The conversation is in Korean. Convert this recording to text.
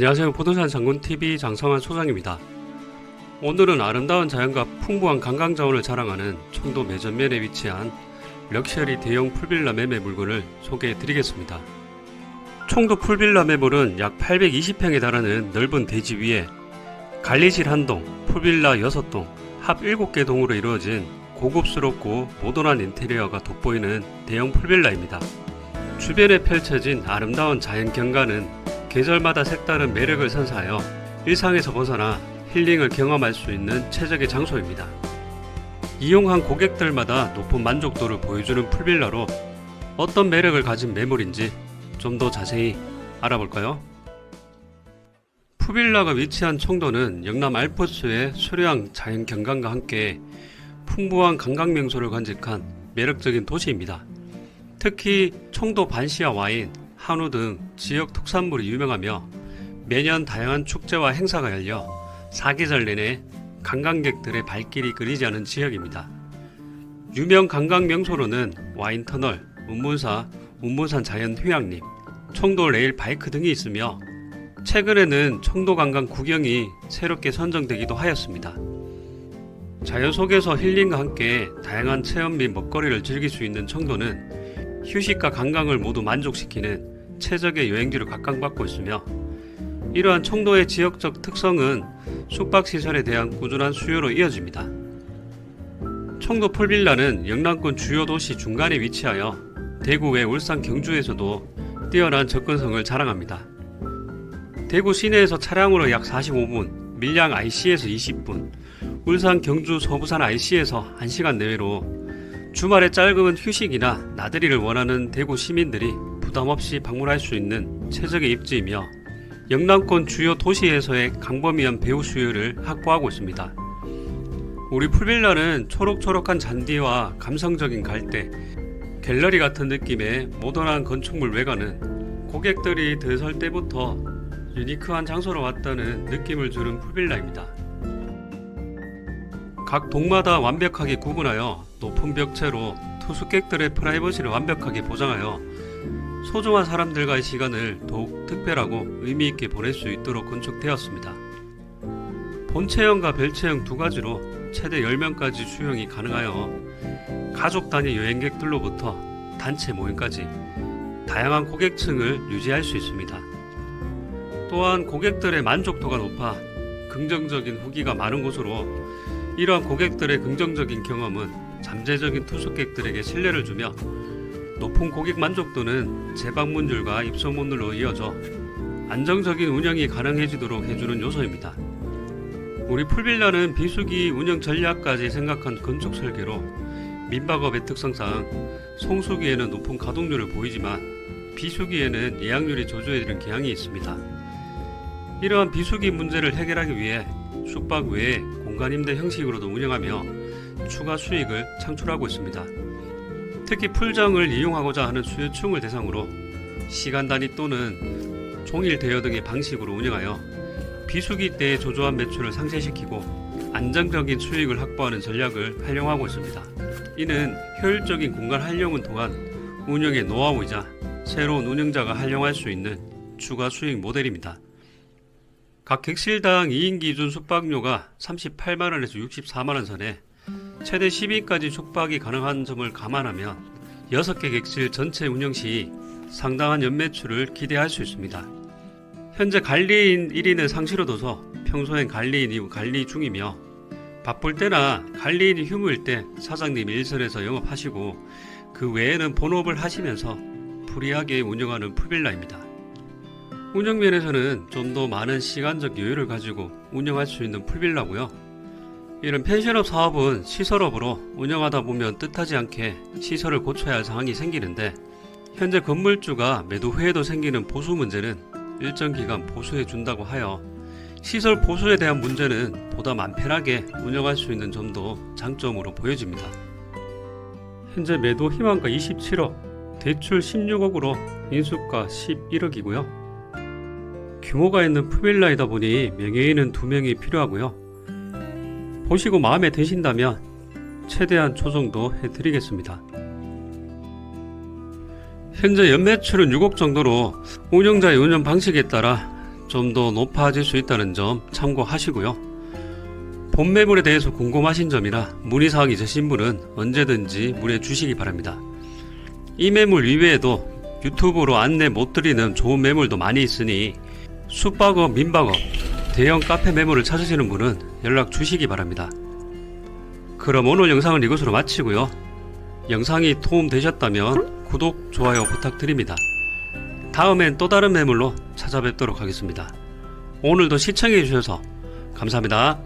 안녕하세요. 부동산 장군TV 장성환 소장입니다. 오늘은 아름다운 자연과 풍부한 관광자원을 자랑하는 청도 매전면에 위치한 럭셔리 대형 풀빌라 매매 물건을 소개해 드리겠습니다. 청도 풀빌라 매물은 약 820평에 달하는 넓은 대지 위에 관리실 한 동, 풀빌라 6동, 합 7개 동으로 이루어진 고급스럽고 모던한 인테리어가 돋보이는 대형 풀빌라입니다. 주변에 펼쳐진 아름다운 자연 경관은 계절마다 색다른 매력을 선사하여 일상에서 벗어나 힐링을 경험할 수 있는 최적의 장소입니다. 이용한 고객들마다 높은 만족도를 보여주는 풀빌라로 어떤 매력을 가진 매물인지 좀 더 자세히 알아볼까요? 푸빌라가 위치한 청도는 영남 알프스의 수려한 자연 경관과 함께 풍부한 관광 명소를 간직한 매력적인 도시입니다. 특히 청도 반시와 와인, 한우 등 지역 특산물이 유명하며 매년 다양한 축제와 행사가 열려 사계절 내내 관광객들의 발길이 끊이지 않은 지역입니다. 유명 관광 명소로는 와인 터널, 운문사, 운문산 자연 휴양림, 청도 레일 바이크 등이 있으며 최근에는 청도 관광 구경이 새롭게 선정되기도 하였습니다. 자연 속에서 힐링과 함께 다양한 체험 및 먹거리를 즐길 수 있는 청도는 휴식과 관광을 모두 만족시키는 최적의 여행지로 각광받고 있으며 이러한 청도의 지역적 특성은 숙박시설에 대한 꾸준한 수요로 이어집니다. 청도 풀빌라는 영남권 주요 도시 중간에 위치하여 대구 외 울산 경주에서도 뛰어난 접근성을 자랑합니다. 대구 시내에서 차량으로 약 45분, 밀양 IC에서 20분, 울산 경주 서부산 IC에서 1시간 내외로 주말에 짧은 휴식이나 나들이를 원하는 대구 시민들이 부담 없이 방문할 수 있는 최적의 입지이며 영남권 주요 도시에서의 강범위한 배우 수요를 확보하고 있습니다. 우리 풀빌라는 초록초록한 잔디와 감성적인 갈대, 갤러리 같은 느낌의 모던한 건축물 외관은 고객들이 들설 때부터 유니크한 장소로 왔다는 느낌을 주는 풀빌라입니다. 각 동마다 완벽하게 구분하여 높은 벽체로 투숙객들의 프라이버시를 완벽하게 보장하여 소중한 사람들과의 시간을 더욱 특별하고 의미 있게 보낼 수 있도록 건축되었습니다. 본체형과 별체형 두 가지로 최대 10명까지 수용이 가능하여 가족 단위 여행객들로부터 단체 모임까지 다양한 고객층을 유지할 수 있습니다. 또한 고객들의 만족도가 높아 긍정적인 후기가 많은 곳으로 이러한 고객들의 긍정적인 경험은 잠재적인 투숙객들에게 신뢰를 주며 높은 고객 만족도는 재방문율과 입소문으로 이어져 안정적인 운영이 가능해지도록 해주는 요소입니다. 우리 풀빌라는 비수기 운영 전략까지 생각한 건축 설계로 민박업의 특성상 성수기에는 높은 가동률을 보이지만 비수기에는 예약률이 저조해지는 경향이 있습니다. 이러한 비수기 문제를 해결하기 위해 숙박 외에 공간 임대 형식으로도 운영하며 추가 수익을 창출하고 있습니다. 특히 풀장을 이용하고자 하는 수요층을 대상으로 시간 단위 또는 종일 대여 등의 방식으로 운영하여 비수기 때의 조조한 매출을 상쇄시키고 안정적인 수익을 확보하는 전략을 활용하고 있습니다. 이는 효율적인 공간 활용은 또한 운영의 노하우이자 새로운 운영자가 활용할 수 있는 추가 수익 모델입니다. 각 객실당 2인 기준 숙박료가 38만원에서 64만원 선에 최대 10인까지 숙박이 가능한 점을 감안하면 6개 객실 전체 운영 시 상당한 연매출을 기대할 수 있습니다. 현재 관리인 1인을 상시로 둬서 평소엔 관리인이 관리 중이며 바쁠 때나 관리인이 휴무일 때 사장님이 일선에서 영업하시고 그 외에는 본업을 하시면서 프리하게 운영하는 풀빌라입니다. 운영면에서는 좀 더 많은 시간적 여유를 가지고 운영할 수 있는 풀빌라고요. 이런 펜션업 사업은 시설업으로 운영하다 보면 뜻하지 않게 시설을 고쳐야 할 상황이 생기는데 현재 건물주가 매도 후에도 생기는 보수 문제는 일정 기간 보수해 준다고 하여 시설 보수에 대한 문제는 보다 맘 편하게 운영할 수 있는 점도 장점으로 보여집니다. 현재 매도 희망가 27억, 대출 16억으로 인수가 11억이고요. 규모가 있는 푸빌라이다 보니 명예인은 2명이 필요하고요. 보시고 마음에 드신다면 최대한 조정도 해드리겠습니다. 현재 연매출은 6억 정도로 운영자의 운영 방식에 따라 좀 더 높아질 수 있다는 점 참고하시고요. 본 매물에 대해서 궁금하신 점이나 문의사항 있으신 분은 언제든지 문의 주시기 바랍니다. 이 매물 이외에도 유튜브로 안내 못 드리는 좋은 매물도 많이 있으니 숙박업, 민박업, 대형 카페 매물을 찾으시는 분은 연락 주시기 바랍니다. 그럼 오늘 영상은 이것으로 마치고요. 영상이 도움되셨다면 구독, 좋아요 부탁드립니다. 다음엔 또 다른 매물로 찾아뵙도록 하겠습니다. 오늘도 시청해주셔서 감사합니다.